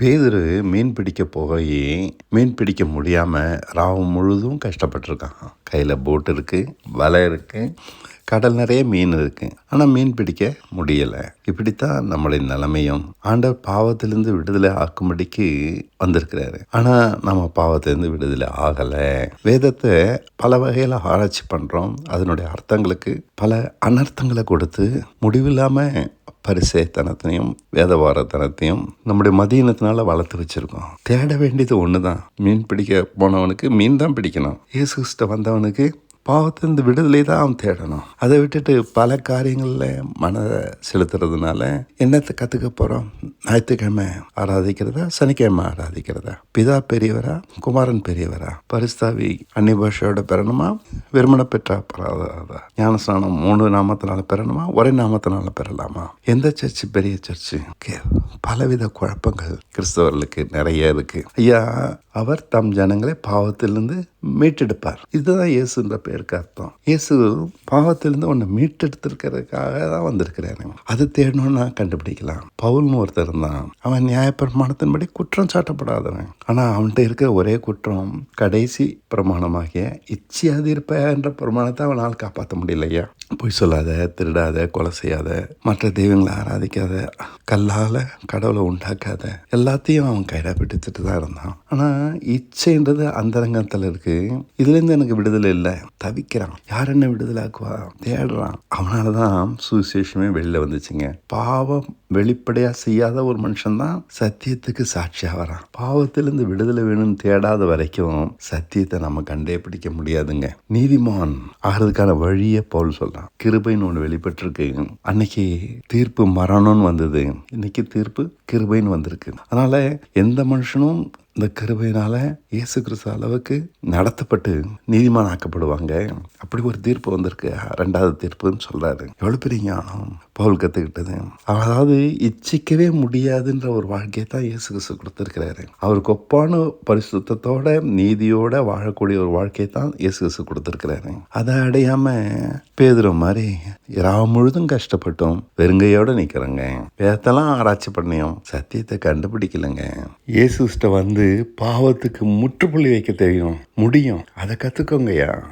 பேதுரு மீன் பிடிக்க போய் மீன் பிடிக்க முடியாமல் ராவு முழுதும் கஷ்டப்பட்டிருக்கான். கையில் போட் இருக்குது வலை இருக்குது கடல் நிறைய மீன் இருக்குது ஆனால் மீன் பிடிக்க முடியலை. இப்படித்தான் நம்மளுடைய நிலைமையும் ஆண்டவர் பாவத்திலிருந்து விடுதலை ஆக்கும்படிக்கு வந்திருக்கிறாரு. ஆனால் நம்ம பாவத்திலேருந்து விடுதலை ஆகலை. வேதத்தை பல வகையில் ஆராய்ச்சி பண்ணுறோம் அதனுடைய அர்த்தங்களுக்கு பல அனர்த்தங்களை கொடுத்து முடிவில்லாமல் பரிசேத்தனத்தையும் வேதவாரத்தனத்தையும் நம்முடைய மதியினத்தினால வளர்த்து வச்சிருக்கோம். தேட வேண்டியது ஒன்று தான் மீன் பிடிக்க போனவனுக்கு மீன் தான் பிடிக்கணும். இயேசு வந்தவனுக்கு பாவத்திலிருந்து விடுதலை தான் அவன் தேடணும். அதை விட்டுட்டு பல காரியங்களில் மனதை செலுத்துறதுனால என்னத்தை கற்றுக்க போகிறோம் ஞாயிற்றுக்கிழமை ஆராதிக்கிறதா? சனிக்கிழமை ஆராதிக்கிறதா? பிதா பெரியவரா? குமாரன் பெரியவரா? பரிஸ்தாவி அன்னி பாஷையோட பெறணுமா வெறுமனை பெற்றா பராதா ஞானஸ்நானம் மூணு நாமத்தினால பெறணுமா ஒரே நாமத்தினால பெறலாமா? எந்த சர்ச்சு? பெரிய சர்ச்சு? கே பலவித குழப்பங்கள் கிறிஸ்தவர்களுக்கு நிறைய இருக்கு. ஐயா அவர் தம் ஜனங்களை பாவத்திலிருந்து மீட்டெடுப்பார். இதுதான் இயேசுன்ற பேருக்கு அர்த்தம். இயேசு பாவத்திலிருந்து உன்னை மீட்டெடுத்திருக்கிறதுக்காக தான் வந்திருக்கிறாரு. அது தேடணும்னா கண்டுபிடிக்கலாம். பவுல்னு ஒருத்தர் இருந்தான். அவன் நியாயப்பிரமாணத்தின்படி குற்றம் சாட்டப்படாதவன். ஆனால் அவன்கிட்ட இருக்கிற ஒரே குற்றம் கடைசி பிரமாணமாகிய இச்சியாதிருப்ப என்ற பிரமாணத்தை அவனால் காப்பாற்ற முடியலையா பொய் சொல்லாத திருடாத கொலை செய்யாத மற்ற தெய்வங்களை ஆராதிக்காத கல்லால் கடவுளை உண்டாக்காத எல்லாத்தையும் அவன் கையில் பிடிச்சிட்டு தான் இருந்தான். ஆனால் இச்சைன்றது அந்தரங்கத்தில் இருக்கு. இதுலேருந்து எனக்கு விடுதலை இல்லை. தவிக்கிறான். யார் என்ன விடுதலாக்குவா? தேடுறான். அவனால தான் சுவிசேஷமே வெளியில் வந்துச்சுங்க. பாவம். வெளிப்படையாக செய்யாத ஒரு மனுஷன் தான் சத்தியத்துக்கு சாட்சியாக வரான் பாவத்திலிருந்து விடுதலை வேணும்னு தேடாத வரைக்கும் சத்தியத்தை நம்ம கண்டே பிடிக்க முடியாதுங்க. நீதிமான் ஆகிறதுக்கான வழியை போல் சொல்கிறான் கிருபைன்னு ஒன்று வெளிப்பட்டிருக்கு. அன்னைக்கு தீர்ப்பு மரணம்னு வந்தது. இன்னைக்கு தீர்ப்பு கிருபைன்னு வந்திருக்கு. அதனால எந்த மனுஷனும் இந்த கிருபையினால இயேசு கிறிஸ்து அளவுக்கு நடத்தப்பட்டு நீதிமான் ஆக்கப்படுவாங்க அப்படி ஒரு தீர்ப்பு வந்திருக்கு. ரெண்டாவது தீர்ப்புன்னு சொல்கிறாரு எவ்வளோ பெரிய ஞானம். பவுல் கற்றுக்கிட்டது அதாவது இச்சிக்கவே முடியாதுன்ற ஒரு வாழ்க்கையை தான் இயேசு கிறிஸ்து கொடுத்துருக்கிறாரு. அவருக்கு ஒப்பான பரிசுத்தத்தோட நீதியோட வாழக்கூடிய ஒரு வாழ்க்கையை தான் இயேசு கிறிஸ்து கொடுத்துருக்கிறாரு. அதை அடையாம பேதுற மாதிரி இரவு முழுதும் கஷ்டப்பட்டோம் வெறுங்கையோட நிக்கிறேங்க. வேத்தெல்லாம் ஆராய்ச்சி பண்ணியும் சத்தியத்தை கண்டுபிடிக்கலங்க. இயேசுஸ்ட வந்து பாவத்துக்கு முற்றுப்புள்ளி வைக்க தெரியும். முடியும். அதை கத்துக்கோங்கய்யா.